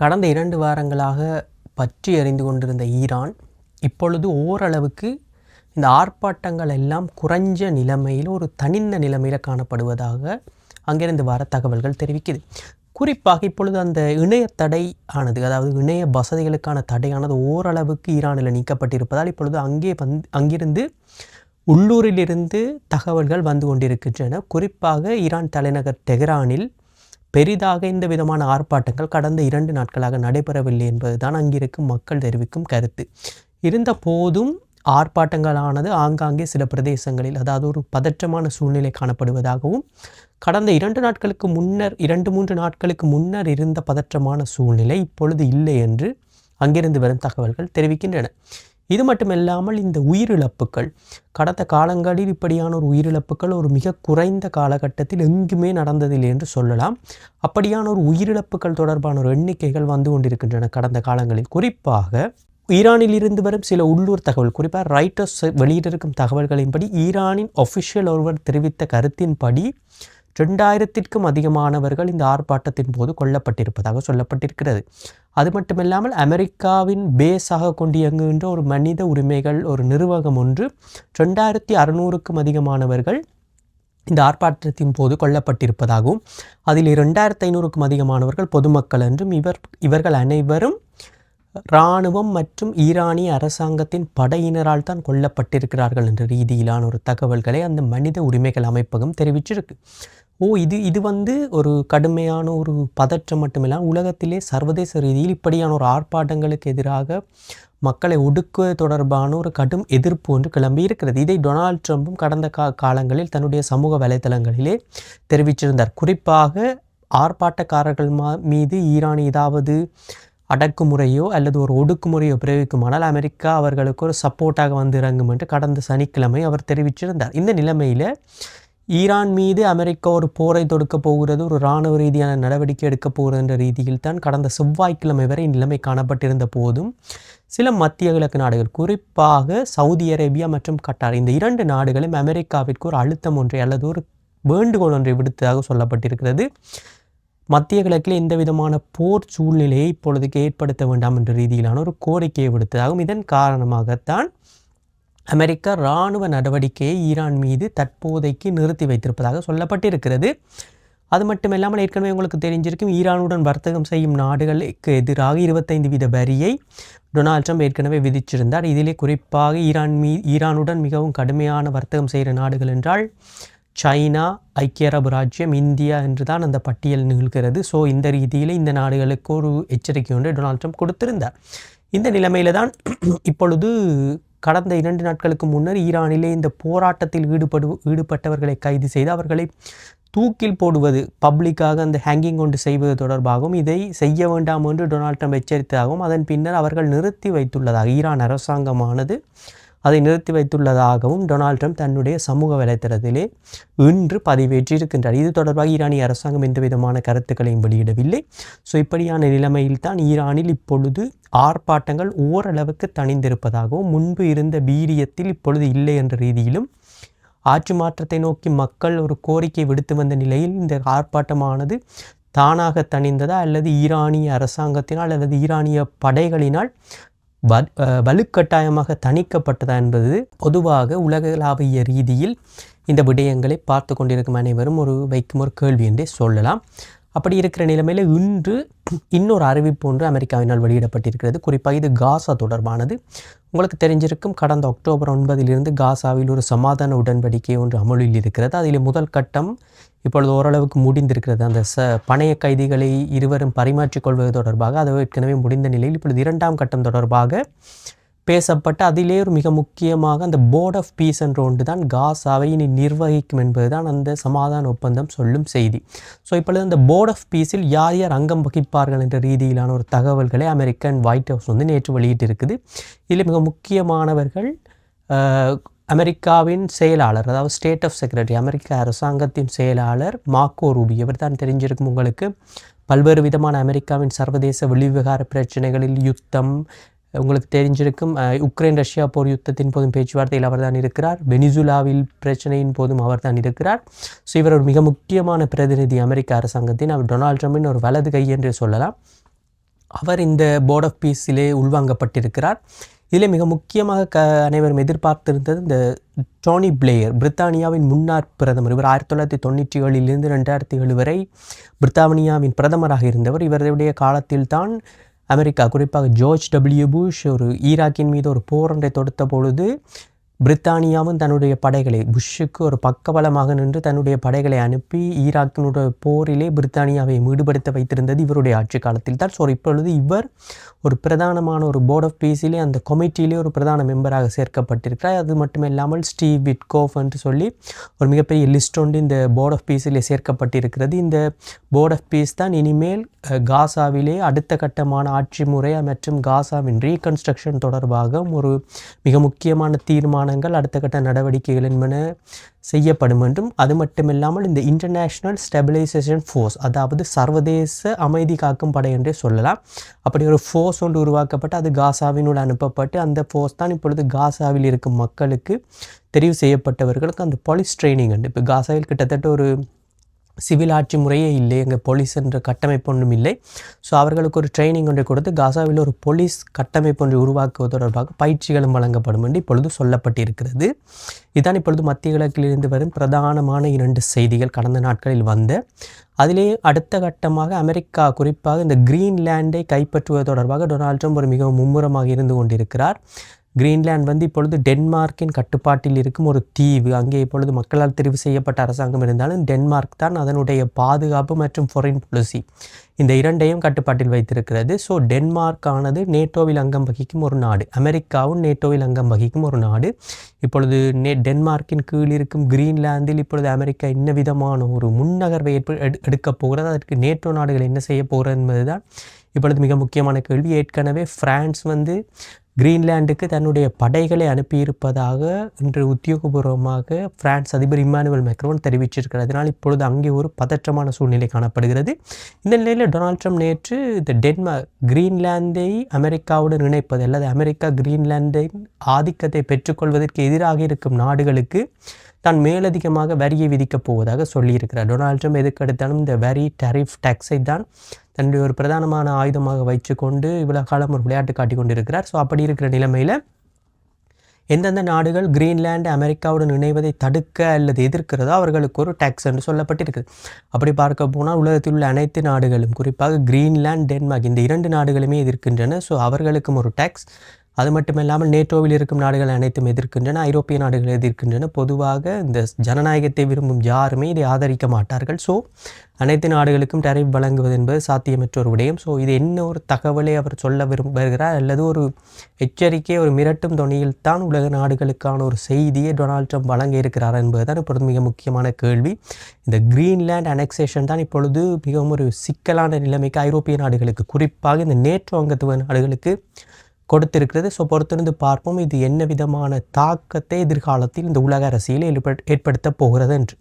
கடந்த இரண்டு வாரங்களாக பற்றி அறிந்து கொண்டிருந்த ஈரான் இப்பொழுது ஓரளவுக்கு இந்த ஆர்ப்பாட்டங்கள் எல்லாம் குறைஞ்ச நிலைமையில் ஒரு தனிந்த நிலைமையில் காணப்படுவதாக அங்கிருந்து வர தகவல்கள் தெரிவிக்குது. குறிப்பாக இப்பொழுது அந்த இணைய தடை ஆனது அதாவது இணைய வசதிகளுக்கான தடையானது ஓரளவுக்கு ஈரானில் நீக்கப்பட்டிருப்பதால் இப்பொழுது அங்கே வந்து அங்கிருந்து உள்ளூரிலிருந்து தகவல்கள் வந்து கொண்டிருக்கின்றன. குறிப்பாக ஈரான் தலைநகர் டெஹ்ரானில் பெரிதாக இந்த விதமான ஆர்ப்பாட்டங்கள் கடந்த இரண்டு நாட்களாக நடைபெறவில்லை என்பதுதான் அங்கிருக்கும் மக்கள் தெரிவிக்கும் கருத்து. இருந்த போதும் ஆர்ப்பாட்டங்களானது ஆங்காங்கே சில பிரதேசங்களில் அதாவது ஒரு பதற்றமான சூழ்நிலை காணப்படுவதாகவும் கடந்த இரண்டு நாட்களுக்கு முன்னர் இரண்டு மூன்று நாட்களுக்கு முன்னர் இருந்த பதற்றமான சூழ்நிலை இப்பொழுது இல்லை என்று அங்கிருந்து வரும் தகவல்கள் தெரிவிக்கின்றன. இது மட்டுமில்லாமல் இந்த உயிரிழப்புகள் கடந்த காலங்களில் இப்படியான ஒரு உயிரிழப்புகள் ஒரு மிக குறைந்த காலகட்டத்தில் எங்குமே நடந்ததில்லை என்று சொல்லலாம். அப்படியான ஒரு உயிரிழப்புகள் தொடர்பான ஒரு எண்ணிக்கைகள் வந்து கொண்டிருக்கின்றன கடந்த காலங்களில். குறிப்பாக ஈரானில் இருந்து வரும் சில உள்ளூர் தகவல் குறிப்பாக ரைட்டர்ஸ் வெளியிட்டிருக்கும் தகவல்களின்படி ஈரானின் ஒஃபிஷியல் ஒருவர் தெரிவித்த கருத்தின்படி ரெண்டாயிரத்திற்கும் அதிகமானவர்கள் இந்த ஆர்ப்பாட்டத்தின் போது கொல்லப்பட்டிருப்பதாக சொல்லப்பட்டிருக்கிறது. அது மட்டுமில்லாமல் அமெரிக்காவின் பேஸாக கொண்டு இயங்குகின்ற ஒரு மனித உரிமைகள் ஒரு நிர்வாகம் ஒன்று ரெண்டாயிரத்தி அறுநூறுக்கும் அதிகமானவர்கள் இந்த ஆர்ப்பாட்டத்தின் போது கொல்லப்பட்டிருப்பதாகவும் அதில் இரண்டாயிரத்தி ஐநூறுக்கும் அதிகமானவர்கள் பொதுமக்கள் என்றும் இவர் இவர்கள் அனைவரும் இராணுவம் மற்றும் ஈரானிய அரசாங்கத்தின் படையினரால் தான் கொல்லப்பட்டிருக்கிறார்கள் என்ற ரீதியிலான ஒரு தகவல்களை அந்த மனித உரிமைகள் அமைப்பகம் தெரிவிச்சிருக்கு. ஓ இது இது வந்து ஒரு கடுமையான ஒரு பதற்றம் மட்டுமில்லாமல் உலகத்திலே சர்வதேச ரீதியில் இப்படியான ஒரு ஆர்ப்பாட்டங்களுக்கு எதிராக மக்களை ஒடுக்குவது தொடர்பான ஒரு கடும் எதிர்ப்பு ஒன்று கிளம்பி இருக்கிறது. இதை டொனால்ட் ட்ரம்ப்பும் கடந்த கா காலங்களில் தன்னுடைய சமூக வலைதளங்களிலே தெரிவிச்சிருந்தார். குறிப்பாக ஆர்ப்பாட்டக்காரர்கள் மா மீது ஈரான் ஏதாவது அடக்குமுறையோ அல்லது ஒரு ஒடுக்குமுறையோ பிரயோகிக்குமானால் அமெரிக்கா அவர்களுக்கு ஒரு சப்போர்ட்டாக வந்து இறங்கும் என்று கடந்த சனிக்கிழமை அவர் தெரிவிச்சிருந்தார். இந்த நிலைமையில் ஈரான் மீது அமெரிக்கா ஒரு போரை தொடுக்க போகிறது ஒரு இராணுவ ரீதியான நடவடிக்கை எடுக்க போகிறது என்ற ரீதியில் தான் கடந்த செவ்வாய்க்கிழமை வரை நிலைமை காணப்பட்டிருந்த போதும் சில மத்திய கிழக்கு நாடுகள் குறிப்பாக சவுதி அரேபியா மற்றும் கட்டார் இந்த இரண்டு நாடுகளும் அமெரிக்காவிற்கு ஒரு அழுத்தம் ஒன்றை அல்லது ஒரு வேண்டுகோள் ஒன்றை விடுத்ததாக சொல்லப்பட்டிருக்கிறது. மத்திய கிழக்கில் எந்த விதமான போர் சூழ்நிலையை இப்பொழுதுக்கு ஏற்படுத்த வேண்டாம் என்ற ரீதியிலான ஒரு கோரிக்கையை விடுத்ததாகவும் இதன் காரணமாகத்தான் அமெரிக்கா இராணுவ நடவடிக்கையை ஈரான் மீது தற்போதைக்கு நிறுத்தி வைத்திருப்பதாக சொல்லப்பட்டிருக்கிறது. அது மட்டுமில்லாமல் ஏற்கனவே உங்களுக்கு தெரிஞ்சிருக்கும் ஈரானுடன் வர்த்தகம் செய்யும் நாடுகளுக்கு எதிராக இருபத்தைந்து வீத வரியை டொனால்ட் ட்ரம்ப் ஏற்கனவே விதிச்சிருந்தார். இதிலே குறிப்பாக ஈரான் மீ ஈரானுடன் மிகவும் கடுமையான வர்த்தகம் செய்கிற நாடுகள் என்றால் சைனா ஐக்கிய அரபு ராஜ்யம் இந்தியா என்று தான் அந்த பட்டியல் நிகழ்கிறது. ஸோ இந்த ரீதியில் இந்த நாடுகளுக்கு ஒரு எச்சரிக்கை ஒன்று டொனால்ட் ட்ரம்ப் கொடுத்திருந்தார். இந்த நிலைமையில தான் இப்பொழுது கடந்த இரண்டு நாட்களுக்கு முன்னர் ஈரானிலே இந்த போராட்டத்தில் ஈடுபடு ஈடுபட்டவர்களை கைது செய்து அவர்களை தூக்கில் போடுவது பப்ளிக்காக அந்த ஹேங்கிங் கொண்டு செய்வது தொடர்பாகவும் இதை செய்ய வேண்டாம் என்று டொனால்ட் ட்ரம்ப் எச்சரித்ததாகவும் அதன் பின்னர் அவர்கள் நிறுத்தி வைத்துள்ளதாக ஈரான் அரசாங்கமானது அதை நிறுத்தி வைத்துள்ளதாகவும் டொனால்ட் ட்ரம்ப் தன்னுடைய சமூக வலைத்தளத்திலே இன்று பதிவேற்றிருக்கின்றார் இது தொடர்பாக ஈரானிய அரசாங்கம் எந்த விதமான கருத்துக்களையும் வெளியிடவில்லை. ஸோ இப்படியான நிலைமையில் தான் ஈரானில் இப்பொழுது ஆர்ப்பாட்டங்கள் ஓரளவுக்கு தணிந்திருப்பதாகவும் முன்பு இருந்த வீரியத்தில் இப்பொழுது இல்லை என்ற ரீதியிலும் ஆட்சி மாற்றத்தை நோக்கி மக்கள் ஒரு கோரிக்கை விடுத்து வந்த நிலையில் இந்த ஆர்ப்பாட்டமானது தானாக தணிந்ததா அல்லது ஈரானிய அரசாங்கத்தினால் அல்லது ஈரானிய படைகளினால் வலுக்கட்டாயமாக தணிக்கப்பட்டதா என்பது பொதுவாக உலகளாவிய ரீதியில் இந்த விடயங்களை பார்த்து கொண்டிருக்கும் அனைவரும் ஒரு வைக்கும் ஒரு கேள்வி என்றே சொல்லலாம். அப்படி இருக்கிற நிலைமையில் இன்று இன்னொரு அறிவிப்பு ஒன்று அமெரிக்காவினால் வெளியிடப்பட்டிருக்கிறது. குறிப்பாக இது காசா தொடர்பானது. உங்களுக்கு தெரிஞ்சிருக்கும் கடந்த அக்டோபர் ஒன்பதிலிருந்து காசாவில் ஒரு சமாதான உடன்படிக்கை ஒன்று அமலில் இருக்கிறது. அதில் முதல் கட்டம் இப்பொழுது ஓரளவுக்கு முடிந்திருக்கிறது. அந்த ச பணைய கைதிகளை இருவரும் பரிமாற்றிக்கொள்வது தொடர்பாக அது ஏற்கனவே முடிந்த நிலையில் இப்பொழுது இரண்டாம் கட்டம் தொடர்பாக பேசப்பட்ட அதிலே ஒரு மிக முக்கியமாக அந்த போர்ட் ஆஃப் பீஸ் என்ற ஒன்று தான் காசாவை இனி நிர்வகிக்கும் என்பது தான் அந்த சமாதான ஒப்பந்தம் சொல்லும் செய்தி. ஸோ இப்பொழுது அந்த போர்ட் ஆஃப் பீஸில் யார் யார் அங்கம் வகிப்பார்கள் என்ற ரீதியிலான ஒரு தகவல்களை அமெரிக்கன் ஒயிட் ஹவுஸ் வந்து நேற்று வெளியிட்டிருக்குது. இதில் மிக முக்கியமானவர்கள் அமெரிக்காவின் செயலாளர் அதாவது ஸ்டேட் ஆஃப் செக்ரட்டரி அமெரிக்க அரசாங்கத்தின் செயலாளர் மாக்கோ ரூபி இவர் தான் தெரிஞ்சிருக்கும் உங்களுக்கு. பல்வேறு விதமான அமெரிக்காவின் சர்வதேச வெளிவிவகார பிரச்சனைகளில் யுத்தம் உங்களுக்கு தெரிஞ்சிருக்கும் உக்ரைன் ரஷ்யா போர் யுத்தத்தின் போதும் பேச்சுவார்த்தையில் அவர் தான் இருக்கிறார். வெனிசுலாவில் பிரச்சனையின் போதும் அவர் தான் இருக்கிறார். ஸோ இவர் ஒரு மிக முக்கியமான பிரதிநிதி அமெரிக்க அரசாங்கத்தின் அவர் டொனால்ட் ட்ரம்பின் ஒரு வலது கை என்று சொல்லலாம். அவர் இந்த போர்ட் ஆஃப் பீஸிலே உள்வாங்கப்பட்டிருக்கிறார். இதில் மிக முக்கியமாக க அனைவரும் எதிர்பார்த்திருந்தது இந்த டோனி பிளேயர் பிரித்தானியாவின் முன்னாள் பிரதமர். இவர் ஆயிரத்தி தொள்ளாயிரத்தி தொண்ணூற்றி ஏழிலிருந்து ரெண்டாயிரத்தி ஏழு வரை பிரித்தானியாவின் பிரதமராக இருந்தவர். இவருடைய காலத்தில் தான் அமெரிக்கா குறிப்பாக ஜோர்ஜ் டபிள்யூ புஷ் ஒரு ஈராக்கின் மீது ஒரு போரொன்றை தொடுத்த பொழுது பிரித்தானியாவும் தன்னுடைய படைகளை புஷ்ஷுக்கு ஒரு பக்கபலமாக நின்று தன்னுடைய படைகளை அனுப்பி ஈராக்கினுடைய போரிலே பிரித்தானியாவை ஈடுபடுத்த வைத்திருந்தது இவருடைய ஆட்சி காலத்தில் தான். ஸோ இப்பொழுது இவர் ஒரு பிரதானமான ஒரு போர்ட் ஆஃப் பீஸிலே அந்த கமிட்டியிலே ஒரு பிரதான மெம்பராக சேர்க்கப்பட்டிருக்கிறார். அது மட்டும் இல்லாமல் ஸ்டீவ் விட்கோஃப் என்று சொல்லி ஒரு மிகப்பெரிய லிஸ்ட் ஒன்று இந்த போர்ட் ஆஃப் பீஸிலே சேர்க்கப்பட்டிருக்கிறது. இந்த போர்ட் ஆஃப் பீஸ் தான் இனிமேல் காசாவிலே அடுத்த கட்டமான ஆட்சி முறை மற்றும் காசாவின் ரீகன்ஸ்ட்ரக்ஷன் தொடர்பாக ஒரு மிக முக்கியமான தீர்மானங்கள் அடுத்த கட்ட நடவடிக்கைகள் என்பன செய்யப்படும் என்றும் அது மட்டுமில்லாமல் இந்த இன்டர்நேஷ்னல் ஸ்டெபிலைசேஷன் ஃபோர்ஸ் அதாவது சர்வதேச அமைதி காக்கும் படை என்றே சொல்லலாம். அப்படி ஒரு ஃபோர்ஸ் ஒன்று உருவாக்கப்பட்டு அது காசாவினுள் அனுப்பப்பட்டு அந்த ஃபோர்ஸ் தான் இப்பொழுது காசாவில் இருக்கும் மக்களுக்கு தெரிவு செய்யப்பட்டவர்களுக்கு அந்த போலீஸ் ட்ரைனிங் உண்டு. இப்போ காசாவில் கிட்டத்தட்ட ஒரு சிவில் ஆட்சி முறையே இல்லை எங்கள் போலீஸ் என்ற கட்டமைப்பு ஒன்றும் இல்லை. ஸோ அவர்களுக்கு ஒரு ட்ரைனிங் ஒன்றை கொடுத்து காசாவில் ஒரு போலீஸ் கட்டமைப்பு ஒன்றை உருவாக்குவது தொடர்பாக பயிற்சிகளும் வழங்கப்படும் என்று இப்பொழுது சொல்லப்பட்டிருக்கிறது. இதுதான் இப்பொழுது மத்திய கிழக்கிலிருந்து வரும் பிரதானமான இரண்டு செய்திகள் கடந்த நாட்களில் வந்த. அதிலே அடுத்த கட்டமாக அமெரிக்கா குறிப்பாக இந்த கிரீன்லேண்டை கைப்பற்றுவது தொடர்பாக டொனால்ட் ட்ரம்ப் ஒரு மிகவும் மும்முரமாக இருந்து கொண்டிருக்கிறார். கிரீன்லாந்து வந்து இப்பொழுது டென்மார்க்கின் கட்டுப்பாட்டில் இருக்கும் ஒரு தீவு. அங்கே இப்பொழுது மக்களால் தெரிவு செய்யப்பட்ட அரசாங்கம் இருந்தாலும் டென்மார்க் தான் அதனுடைய பாதுகாப்பு மற்றும் ஃபொரின் பாலிசி இந்த இரண்டையும் கட்டுப்பாட்டில் வைத்திருக்கிறது. ஸோ டென்மார்க் ஆனது நேட்டோவில் அங்கம் வகிக்கும் ஒரு நாடு. அமெரிக்காவும் நேட்டோவில் அங்கம் வகிக்கும் ஒரு நாடு. இப்பொழுது நே டென்மார்க்கின் கீழ் இருக்கும் கிரீன்லாந்தில் இப்பொழுது அமெரிக்கா என்ன விதமான ஒரு முன்னகர்வை ஏற்ப எடு எடுக்கப் போகிறது. அதற்கு நேட்டோ நாடுகள் என்ன செய்ய போகிறது என்பதுதான் இப்பொழுது மிக முக்கியமான கேள்வி. ஏற்கனவே பிரான்ஸ் வந்து கிரீன்லாண்டுக்கு தன்னுடைய படைகளை அனுப்பியிருப்பதாக இன்று உத்தியோகபூர்வமாக பிரான்ஸ் அதிபர் இம்மானுவல் மேக்ரோன் தெரிவிச்சிருக்கிறார். அதனால் இப்பொழுது அங்கே ஒரு பதற்றமான சூழ்நிலை காணப்படுகிறது. இந்த நிலையில் டொனால்ட் ட்ரம்ப் நேற்று இந்த டென்மார்க் கிரீன்லாந்தை அமெரிக்காவுடன் இணைப்பது அல்லது அமெரிக்கா கிரீன்லாந்தின் ஆதிக்கத்தை பெற்றுக்கொள்வதற்கு எதிராக இருக்கும் நாடுகளுக்கு தான் மேலதிகமாக வரியை விதிக்கப் போவதாக சொல்லியிருக்கிறார். டொனால்ட் ட்ரம்ப் எதுக்கெடுத்தாலும் இந்த வரி டரிஃப் டேக்ஸை தான் தன்னுடைய ஒரு பிரதானமான ஆயுதமாக வைத்துக்கொண்டு இவ்வளோ காலம் ஒரு விளையாட்டு காட்டி கொண்டிருக்கிறார். ஸோ அப்படி இருக்கிற நிலைமையில் எந்தெந்த நாடுகள் கிரீன்லாந்து அமெரிக்காவுடன் இணைவதை தடுக்க அல்லது எதிர்க்கிறதோ அவர்களுக்கு ஒரு டேக்ஸ் என்று சொல்லப்பட்டிருக்குது அப்படி பார்க்க போனால் உலகத்தில் உள்ள அனைத்து நாடுகளும் குறிப்பாக கிரீன்லேண்ட் டென்மார்க் இந்த இரண்டு நாடுகளுமே எதிர்க்கின்றன. ஸோ அவர்களுக்கும் ஒரு டேக்ஸ். அது மட்டுமில்லாமல் நேட்டோவில் இருக்கும் நாடுகள் அனைத்தும் எதிர்க்கின்றன ஐரோப்பிய நாடுகள் எதிர்க்கின்றன. பொதுவாக இந்த ஜனநாயகத்தை விரும்பும் யாருமே இதை ஆதரிக்க மாட்டார்கள். ஸோ அனைத்து நாடுகளுக்கும் டரிப் வழங்குவது என்பது சாத்தியமற்ற ஒரு விடயம். ஸோ இது என்ன ஒரு தகவலை அவர் சொல்ல விரும்புகிறார் அல்லது ஒரு எச்சரிக்கை ஒரு மிரட்டும் தொனியில் தான் உலக நாடுகளுக்கான ஒரு செய்தியை டொனால்ட் ட்ரம்ப் வழங்க இருக்கிறார் என்பதுதான் இப்பொழுது மிக முக்கியமான கேள்வி. இந்த கிரீன்லேண்ட் அனெக்சேஷன் தான் இப்பொழுது மிகவும் ஒரு சிக்கலான நிலைமைக்கு ஐரோப்பிய நாடுகளுக்கு குறிப்பாக இந்த நேற்று அங்கத்துவ நாடுகளுக்கு கொடுத்திருக்கிறது. ஸோ பொறுத்திருந்து பார்ப்போம் இது என்ன விதமான தாக்கத்தை எதிர்காலத்தில் இந்த உலக அரசியலில் ஏற்படுத்த போகிறது என்று.